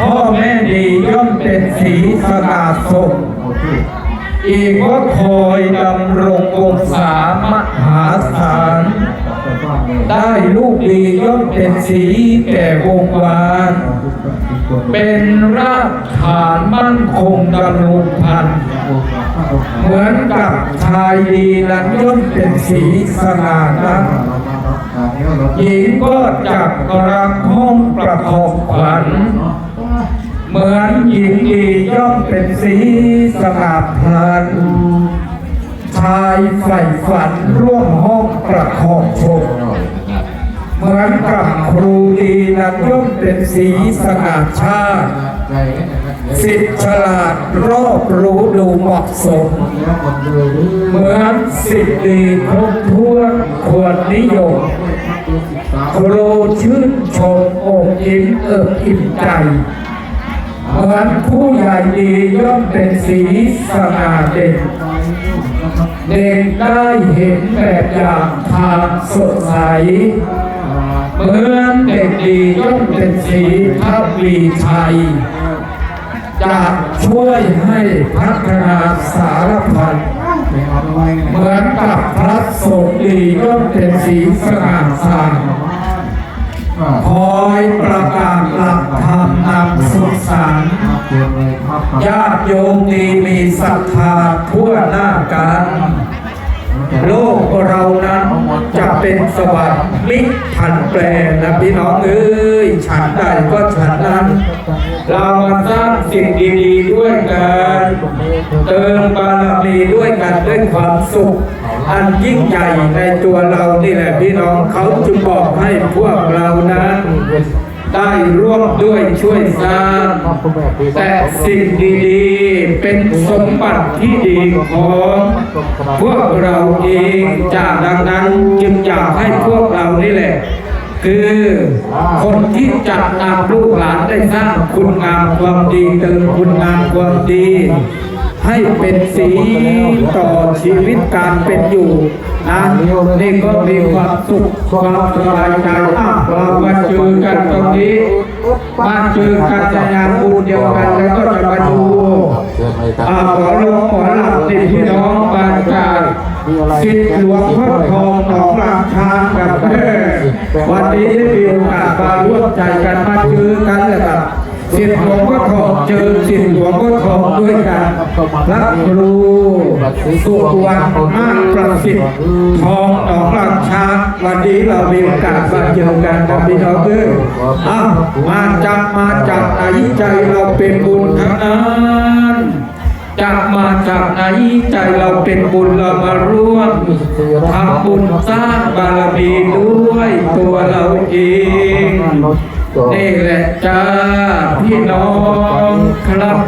พ่อแม่ดีย่อมเป็นสีสง่าสมอีกก็คอยดำรงวงศามหาศาลได้ลูกดีย่อมเป็นสีแก่วงวาน เป็นรากฐานมั่นคงดำรงพัน เหมือนกับชายดีนั้นย่อมเป็นสีสง่านัก หญิงก็จับรักห้องประคองขวัญเหมือนหญิงดีย่อมเป็นสีสง่าพลันชายใฝ่ฝันร่วมห้องประคองชมเหมือนกับครูดีนั้นย่อมเป็นสีสง่าชาติสิทธิ์ฉลาดรอบรู้ดูเหมาะสม เหมือนสิทธิ์ดีครบถ้วนควรนิยม ครูชื่นชมอกยิ้มเอิบอิ่มใจเหมือนผู้ใหญ่ดีย่อมเป็นสีสง่าเด่นเด็กได้เห็นแบบอย่างทางสดใสเหมือนเด็กดีย่อมเป็นสีทับวีชัยจะช่วยให้พัฒนาสารพันเหมือนกับ พระสงฆ์ดีย่อมเป็นสีสง่าสางคอยประกาศหลักธรรมนำสุขสันต์ญาติโยมดีมีศรัทธาทั่วหน้ากันโลกเรานั้นจะเป็นสวรรค์มิผันแปรนะพี่น้องเอ้ยฉันใดก็ฉันนั้น เรามาสร้างสิ่งดีๆด้วยกัน เติมบารมีด้วยกันด้วยความสุข อันยิ่งใหญ่ในตัวเรานี่แหละพี่น้องเขาจึงบอกให้พวกเรานั้นได้ร่วมด้วยช่วยสร้างแต่สิ่งดีๆ เป็นสมบัติที่ดีของพวกเราเองจากดังนั้นจึงอยากให้พวกเรานี่แหละ คือคนที่จัดนำลูกหลานได้สร้างคุณงามความดีเติมคุณงามความดี ให้เป็นสีต่อชีวิตการเป็นอยู่นะนี่ก็มีความสุขความสบายใจอะเรามาเจอกันตรงนี้มาเจอกันในงานบุญเดียวกันแล้วก็จะมาดูอ่าขอร้องขอหลับติดพี่น้องบานจากสิทธิ์หลวงพ่อทองหนองลำชางกับแม่วันนี้ได้มีโอกาสมาร่วมใจกันมาเจอกันเลยครับสิทธิ์หลวงพ่อทองเจอ พระครูสุวรรณมากประสิทธิ์ทองหนองลำชาวันนี้เรามีโอกาสมาเจอกันนะพี่น้องเอ้ยอ้าวมาจากมาจากไหนใจเราเป็นบุญทั้งนั้นจะมาจากไหนใจเราเป็นบุญเรามาร่วมทำบุญสร้างบารมีด้วยตัวเราเองนี่แหละจ้าพี่น้องครับ